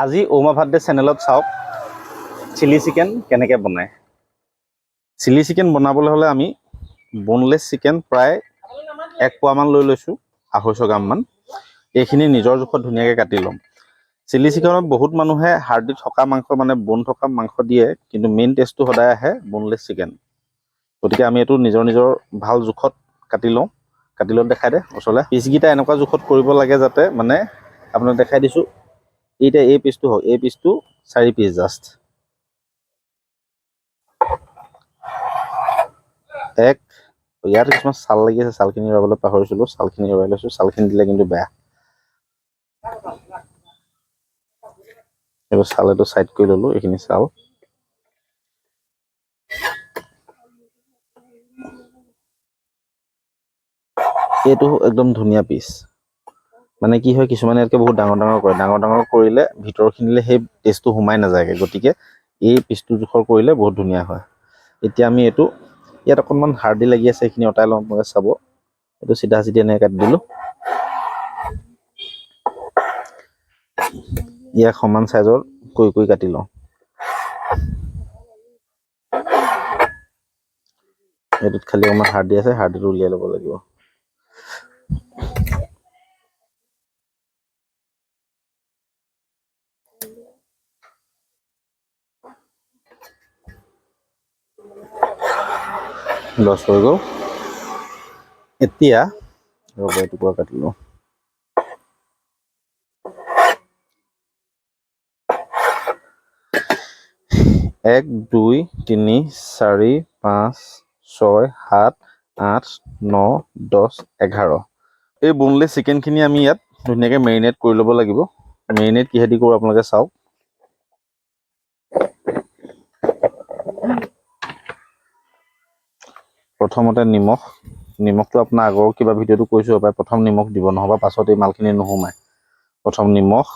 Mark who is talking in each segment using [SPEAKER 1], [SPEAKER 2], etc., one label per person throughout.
[SPEAKER 1] আজি ওমা দে চেনেলত চাওক চিলি চিকেন কেনেকৈ বনায়। চিলি চিকেন বনাবলৈ হ'লে আমি বনলেছ চিকেন প্ৰায় এক পোৱামান লৈ লৈছোঁ আঢ়ৈশ গ্ৰামমান এইখিনি নিজৰ জোখত ধুনীয়াকৈ কাটি ল'ম। চিলি চিকেনত বহুত মানুহে হাৰ্ডি থকা মাংস মানে বন থকা মাংস দিয়ে কিন্তু মেইন টেষ্টটো সদায় আহে বনলেছ চিকেন গতিকে আমি এইটো নিজৰ নিজৰ ভাল জোখত কাটি লওঁ। কাটি লৈ দেখাই দে ওচৰলৈ। পিচকেইটা এনেকুৱা জোখত কৰিব লাগে যাতে মানে আপোনাক দেখাই দিছোঁ। এটা এ পিস টু হোক এ পিস টু চাৰি পিস জাষ্ট এক ইয়াৰ কিছুমান চাল লাগি আছে চালখিনি ৰ'বলৈ পাহৰিছিলোঁ চালখিনি ৰ'বাই লৈছোঁ চালখিনি দিলে কিন্তু বেয়া। এইবোৰ চাল এইটো চাইড কৰি ল'লোঁ, এইখিনি চাল এইটো একদম ধুনীয়া পিচ মানে কি হয় কিছুমানে ইয়াতকৈ বহুত ডাঙৰ ডাঙৰ কৰে। ডাঙৰ ডাঙৰ কৰিলে ভিতৰখিনিলে সেই টেষ্টটো সোমাই নাযায়গৈ। গতিকে এই পিচটো জোখৰ কৰিলে বহুত ধুনীয়া হয়। এতিয়া আমি এইটো ইয়াত অকণমান হাৰ্ডি লাগি আছে সেইখিনি অঁতাই লওঁ আপোনালোকে চাব। এইটো চিধা চিধি এনেকৈ কাটি দিলোঁ। ইয়াক সমান চাইজৰ কৰি কৰি কাটি লওঁ। এইটোত খালি অকণমান হাৰ্ডি আছে হাৰ্ডিটো উলিয়াই ল'ব লাগিব। লছ হৈ গ'ল এতিয়া ৰ'ব এটুকুৰা কাটি লওঁ এক দুই তিনি চাৰি পাঁচ ছয় সাত আঠ ন দহ এঘাৰ। এই বোনলেছ চিকেনখিনি আমি ইয়াত ধুনীয়াকৈ মেৰিনেট কৰি ল'ব লাগিব। মেৰিনেট কিহেদি কৰোঁ আপোনালোকে চাওক। প্ৰথমতে নিমখ। নিমখটো আপোনাৰ আগৰ কিবা ভিডিঅ'টো কৈছোঁ হপায় প্ৰথম নিমখ দিব নহ'বা পাছত এই মালখিনি নোসোমায় প্ৰথম নিমখ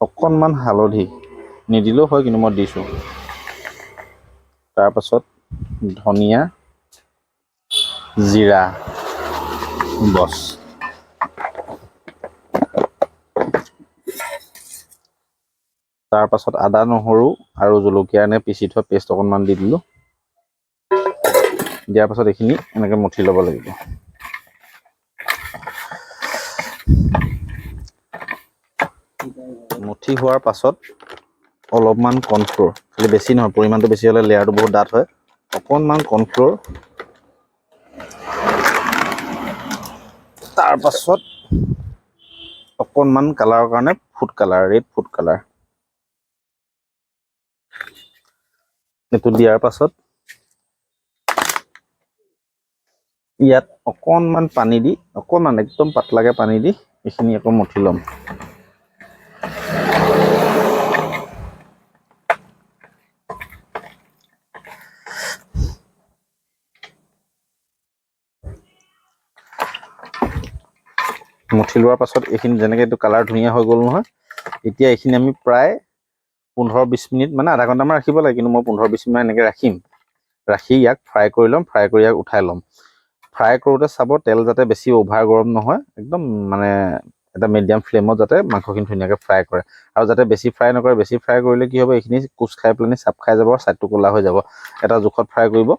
[SPEAKER 1] অকণমান হালধি নিদিলেও হয় কিন্তু মই দিছোঁ। তাৰপাছত ধনিয়া জিৰা বছ। তাৰপাছত আদা নহৰু আৰু জলকীয়া এনে পিচি থোৱা পেষ্ট অকণমান দি দিলোঁ। দিয়াৰ পাছত এইখিনি এনেকৈ মঠি ল'ব লাগিব। মুঠি হোৱাৰ পাছত অলপমান কৰ্ণফ্ল'ৰ খালি বেছি নহয় পৰিমাণটো বেছি হ'লে লেয়াৰটো বহুত ডাঠ হয়। অকণমান কৰ্ণফ্ল'ৰ। তাৰপাছত অকণমান কালাৰৰ কাৰণে food colour red food colour. এইটো দিয়াৰ পাছত ইয়াত অকণমান পানী দি অকণমান একদম পাতলাকৈ পানী দি এইখিনি আকৌ মঠি ল'ম। মঠি লোৱাৰ পাছত এইখিনি যেনেকৈ কালাৰ ধুনীয়া হৈ গ'ল নহয় এতিয়া এইখিনি আমি প্ৰায় পোন্ধৰ বিছ মিনিট মানে আধা ঘণ্টামান ৰাখিব লাগে কিন্তু মই পোন্ধৰ বিছ মিনিট এনেকৈ ৰাখিম। ৰাখি ইয়াক ফ্ৰাই কৰি ল'ম ফ্ৰাই কৰি ইয়াক উঠাই ল'ম। ফ্ৰাই কৰোঁতে চাব তেল যাতে বেছি অ'ভাৰ গৰম নহয় একদম মানে এটা মিডিয়াম ফ্লেমত যাতে মাংসখিনি ধুনীয়াকৈ ফ্ৰাই কৰে। আৰু যাতে বেছি ফ্ৰাই নকৰে বেছি ফ্ৰাই কৰিলে কি হ'ব এইখিনি কোচ খাই পেলাই চাপ খাই যাব ছাইডটো ক'লা হৈ যাব। এটা জোখত ফ্ৰাই কৰিব।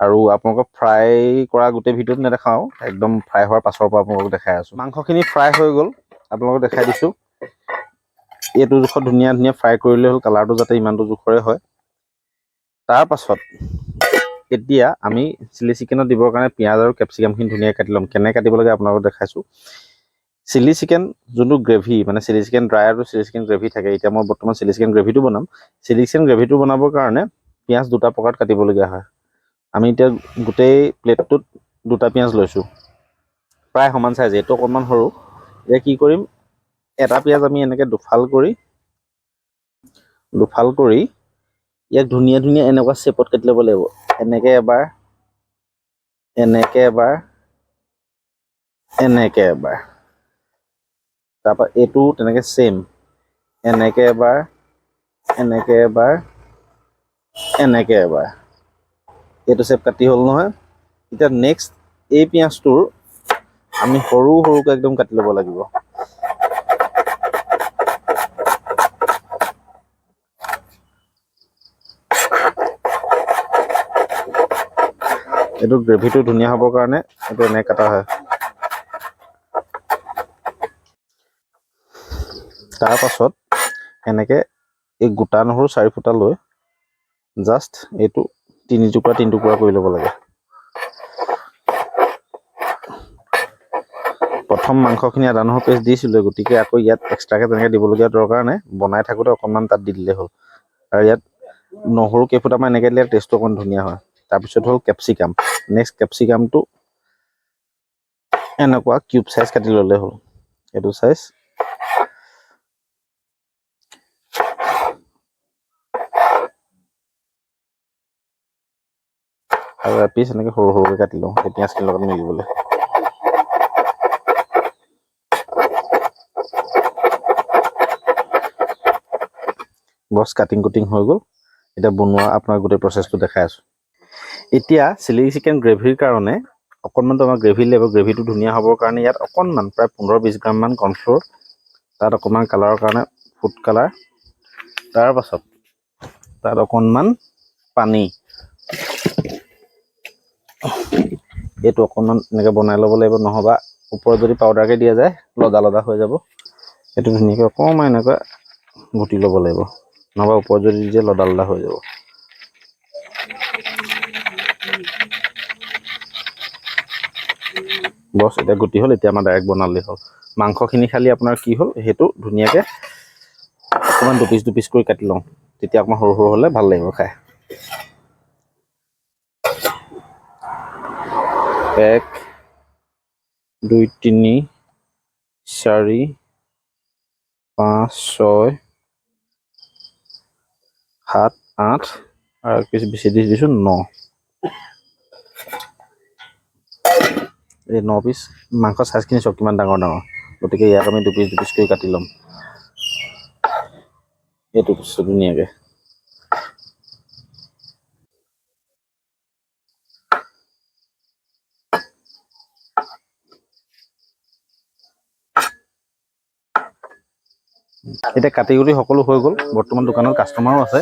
[SPEAKER 1] আৰু আপোনালোকক ফ্ৰাই কৰা গোটেই ভিডিঅ'ত নেদেখাওঁ একদম ফ্ৰাই হোৱাৰ পাছৰ পৰা আপোনালোকক দেখাই আছোঁ। মাংসখিনি ফ্ৰাই হৈ গ'ল আপোনালোকক দেখাই দিছোঁ। এইটো জোখত ধুনীয়া ধুনীয়া ফ্ৰাই কৰিলে হ'ল কালাৰটো যাতে ইমানটো জোখৰে হয়। তাৰপাছত এতিয়া আমি চিলি চিকেনত দিবৰ কাৰণে পিঁয়াজ আৰু কেপচিকামখিনি ধুনীয়াকৈ কাটি ল'ম। কেনেকৈ কাটিব লাগে আপোনালোকক দেখাইছোঁ। চিলি চিকেন যোনটো গ্ৰেভি মানে চিলি চিকেন ড্ৰাই আৰু চিলি চিকেন গ্ৰেভি থাকে, এতিয়া মই বৰ্তমান চিলি চিকেন গ্ৰেভিটো বনাম। চিলি চিকেন গ্ৰেভিটো বনাবৰ কাৰণে পিঁয়াজ দুটা প্ৰকাৰত কাটিবলগীয়া হয়। আমি এতিয়া গোটেই প্লেটটোত দুটা পিঁয়াজ লৈছোঁ। প্ৰায় সমান চাইজ এইটো অকণমান সৰু। এতিয়া কি কৰিম, এটা পিঁয়াজ আমি এনেকৈ দুফাল কৰি দুফাল কৰি ইয়াক ধুনীয়া ধুনীয়া এনেকুৱা শ্বেপত কাটি ল'ব লাগিব। এনেকৈ এবাৰ এনেকৈ এবাৰ এনেকৈ এবাৰ। তাৰপৰা এইটো তেনেকৈ ছেইম এনেকৈ এবাৰ এনেকৈ এবাৰ এনেকৈ এবাৰ। এইটো শ্বেপ কাটি হ'ল নহয়। এতিয়া নেক্সট এই পিঁয়াজটোৰ আমি সৰু সৰুকৈ একদম কাটি ল'ব লাগিব। এইটো গ্ৰেভিটো ধুনীয়া হ'বৰ কাৰণে এইটো এনেকৈ কটা হয়। তাৰ পাছত এনেকৈ এই গোটা নহৰু চাৰি ফুটা লৈ জাষ্ট এইটো তিনি টুকুৰা তিনি টুকুৰা কৰি ল'ব লাগে। প্ৰথম মাংসখিনি আদা নহৰু পেষ্ট দিছিলোঁ গতিকে আকৌ ইয়াত এক্সট্ৰাকৈ তেনেকৈ দিবলগীয়া দৰকাৰ নাই বনাই থাকোঁতে অকণমান তাত দি দিলেই হ'ল। আৰু ইয়াত নহৰু কেইফুটামান এনেকৈ দিলে টেষ্টটো অকণ ধুনীয়া হয়। তাৰপিছত হ'ল কেপচিকাম নেক্সট কেপচিকামটো এনেকুৱা কিউব চাইজ কাটি ল'লে হ'ল এইটো চাইজ আৰু এপিচ এনেকৈ সৰু সৰুকৈ কাটি লওঁ এই পিঁয়াজখিনিৰ লগত মিলিবলৈ বছ কাটিং কুটিং হৈ গ'ল এতিয়া বনোৱা আপোনাৰ গোটেই প্ৰচেছটো দেখাই আছোঁ এতিয়া চিলি চিকেন গ্ৰেভিৰ কাৰণে অকণমান তোমাৰ গ্ৰেভি লাগিব গ্ৰেভিটো ধুনীয়া হ'বৰ কাৰণে ইয়াত অকণমান প্ৰায় পোন্ধৰ বিছ গ্ৰামমান কৰ্ণফ্ল'ৰ তাত অকণমান কালাৰৰ কাৰণে ফুড কালাৰ তাৰ পাছত তাত অকণমান পানী। এইটো অকণমান এনেকৈ বনাই ল'ব লাগিব নহ'বা ওপৰত যদি পাউডাৰকৈ দিয়া যায় লদা লদা হৈ যাব। সেইটো ধুনীয়াকৈ অকণমান এনেকৈ ঘুটি ল'ব লাগিব নহ'বা ওপৰত যদি দিয়ে লদা লদা হৈ যাব। বছ এতিয়া গুটি হ'ল, এতিয়া আমাৰ ডাইৰেক্ট বনালেই হ'ল। মাংসখিনি খালি আপোনাৰ কি হ'ল, সেইটো ধুনীয়াকৈ অকণমান দুপিচ দুপিচ কৰি কাটি লওঁ। তেতিয়া অকণমান সৰু সৰু হ'লে ভালো লাগিব খাই। এক, দুই, তিনি, চাৰি, পাঁচ, ছয়, সাত, আঠ, আৰু এক পিচ বেছি দিছোঁ ন। এই ন পিচ মাংস চাইজখিনি চাওক কিমান ডাঙৰ ডাঙৰ। গতিকে ইয়াক আমি দুপিচ দুপিচ কৰি কাটি ল'ম। এইটো পিছটো ধুনীয়াকৈ। এতিয়া কাটি কুটি সকলো হৈ গ'ল। বৰ্তমান দোকানত কাষ্টমাৰো আছে।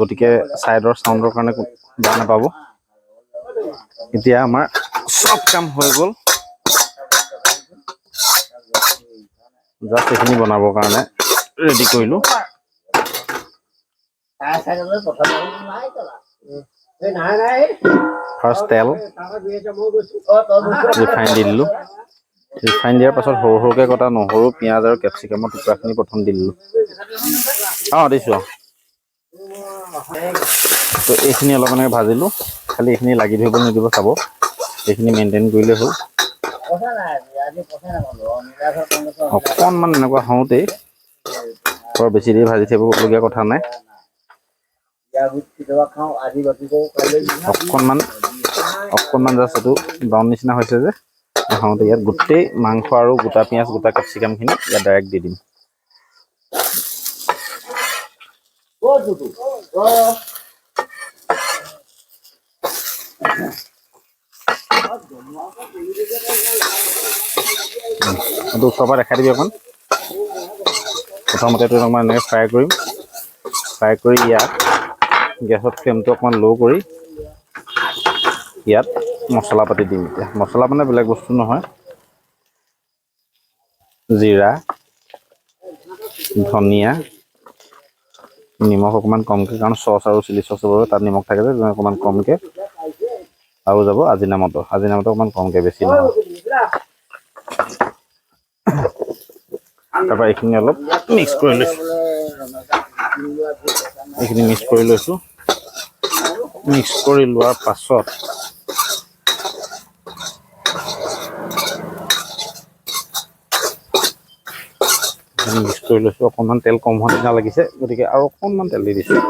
[SPEAKER 1] গতিকে ছাইডৰ চাউণ্ডৰ কাৰণে বেয়া নাপাব। এতিয়া আমাৰ চব কাম হৈ গ'ল। জাষ্ট এইখিনি বনাবৰ কাৰণে ৰেডি কৰিলোঁ। ফাৰ্ষ্ট তেল। ৰিফাইন দি দিলোঁ। ৰিফাইন দিয়াৰ পাছত সৰু সৰুকৈ কটা নহৰু, পিঁয়াজ আৰু কেপচিকামৰ টুকুৰাখিনি প্ৰথম দি দিলোঁ। অঁ, দিছোঁ অঁ। তো এইখিনি অলপ এনেকৈ ভাজিলোঁ। খালি এইখিনি লাগি ধৰিব নিদিব চাব। এইখিনি মেইনটেইন কৰিলে হ'ল। অকণমান এনেকুৱা হওঁতেই বৰ বেছি দেৰি ভাজি থাকিবলগীয়া কথা নাই। অকণমান অকণমান জাষ্ট এইটো ব্ৰাউন নিচিনা হৈছে যে। হওঁতে ইয়াত গোটেই মাংস আৰু গোটা পিঁয়াজ গোটা কেপচিকামখিনি ইয়াত ডাইৰেক্ট দি দিম। পৰা দেখাই দিবি অকণ। প্ৰথমতে এইটো অকণমান এনেকৈ ফ্ৰাই কৰিম। ফ্ৰাই কৰি ইয়াত গেছৰ ফ্লেমটো অকণমান ল' কৰি ইয়াত মছলা পাতি দিম এতিয়া। মছলা মানে বেলেগ বস্তু নহয়। জিৰা, ধনিয়া, নিমখ অকণমান কমকৈ, কাৰণ চচ আৰু চিলি চচৰ বাবে তাত নিমখ থাকে যে অকণমান কমকৈ আৰু যাব আজিনামতো আজিনামতো অকণমান কমকৈ বেছি নহয়। তাৰপৰা এইখিনি অলপ। মিক্স কৰি লৈছোঁ। এইখিনি মিক্স কৰি লৈছোঁ। মিক্স কৰি লোৱাৰ পাছত মিক্স কৰি লৈছোঁ। অকণমান তেল কম হোৱা নিচিনা লাগিছে গতিকে আৰু অকণমান তেল দি দিছোঁ।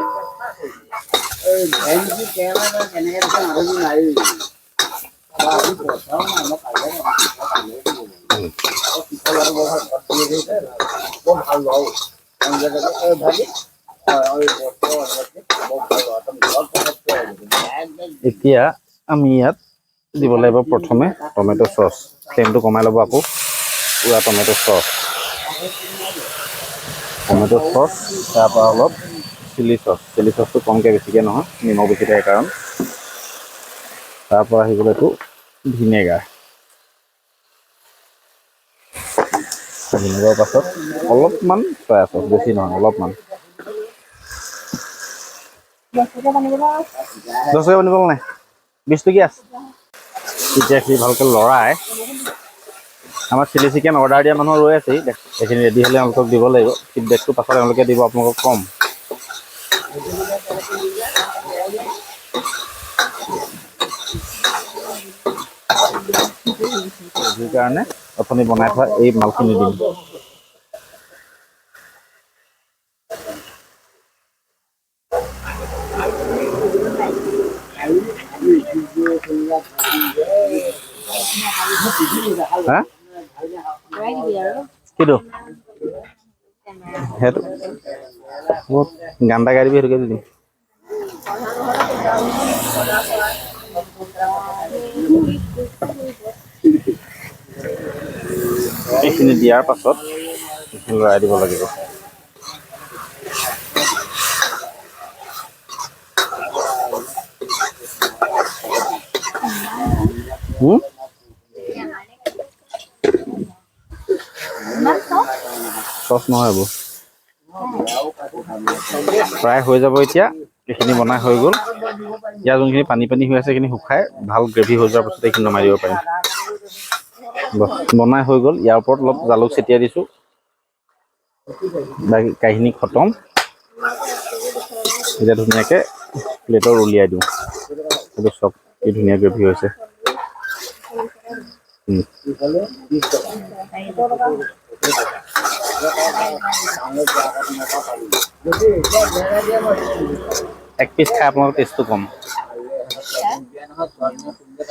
[SPEAKER 1] এতিয়া আমি ইয়াত দিব লাগিব প্ৰথমে টমেট' চচ। ফ্লেমটো কমাই ল'ব আকৌ। পূৰা টমেট' চচ। টমেট' চচ, তাৰপৰা অলপ চিলি চচ। চিলি চচটো কমকৈ বেছিকৈ নহয়, নিমখ বেছি থাকে কাৰণ। তাৰ পৰা আহি গ'ল এইটো ভিনেগাৰ। ভিনেগাৰৰ পাছত অলপমান চয়া চচ বেছি নহয়, অলপমান। দহ টকীয়া বনিব নাই? বিছ টকীয়া? আছে এতিয়া সি ভালকৈ লৰাই। আমাৰ চিলি চিকেন অৰ্ডাৰ দিয়া মানুহ ৰৈ আছে এইখিনি ৰেডি হ'লে তেওঁলোকক দিব লাগিব। ফিডবেকটো পাছত তেওঁলোকে দিব, আপোনালোকক কম। সেইকাৰণে অথনি বনাই থোৱা এই মালখিনি দিম। কিটো? সেইটো। গান এটা গাই দিবি সেইটোকে দিম এইখিনি দিয়াৰ পাছত এইখিনি লৰাই দিব লাগিব? চচ নহয় এইবোৰ। প্ৰায় হৈ যাব এতিয়া এইখিনি বনাই হৈ গ'ল। ইয়াৰ যোনখিনি পানী পানী হৈ আছে সেইখিনি শুকাই ভাল গ্ৰেভি হৈ যোৱাৰ পাছত এইখিনি নমাই দিব পাৰিম। বনাই হৈ গ'ল। ইয়াৰ ওপৰত অলপ জালুক ছটিয়াই দিছোঁ। বাকী কাহিনী খতম। এতিয়া ধুনীয়াকৈ প্লেটত উলিয়াই দিওঁ। এইটো চব কি ধুনীয়া গ্ৰেভি হৈছে। এক পিচ খাই আপোনালোকৰ টেষ্টটো কম।